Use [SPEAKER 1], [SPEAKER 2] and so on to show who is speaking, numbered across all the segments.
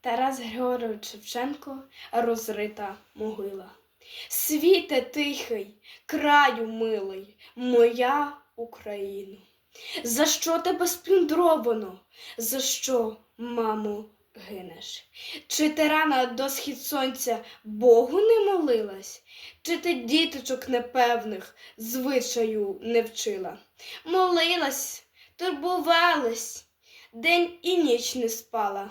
[SPEAKER 1] Тарас Григорович Шевченко розрита могила. Світе тихий, краю милий, моя Україно. За що тебе сплюндровано? За що, мамо, гинеш? Чи ти рано до схід сонця Богу не молилась? Чи ти діточок непевних звичаю не вчила? Молилась, турбувалась, день і ніч не спала.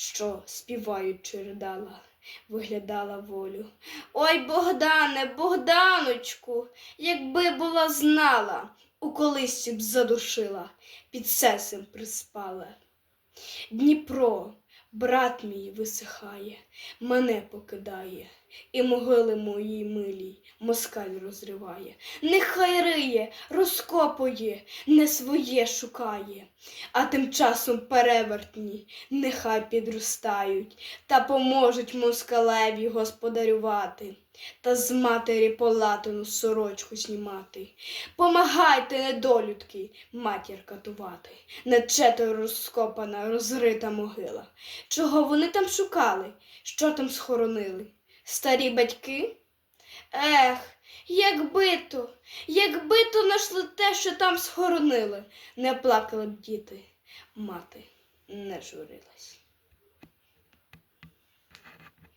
[SPEAKER 1] що співаючи ридала, виглядала волю. Ой, Богдане, Богданочку, якби була знала, у колисці б задушила, під сесем приспала. Дніпро, брат мій висихає, мене покидає, і могили моїй милій москаль розриває. Нехай риє, розкопує, не своє шукає, а тим часом перевертні нехай підростають та поможуть москалеві господарювати. Та з матері полатину сорочку знімати. Помагайте, недолюдки, матір катувати. Не четверо розкопана, розрита могила. Чого вони там шукали? Що там схоронили? Старі батьки? Ех, якби то, якби то нашли те, що там схоронили, не плакали б діти, мати не журилась.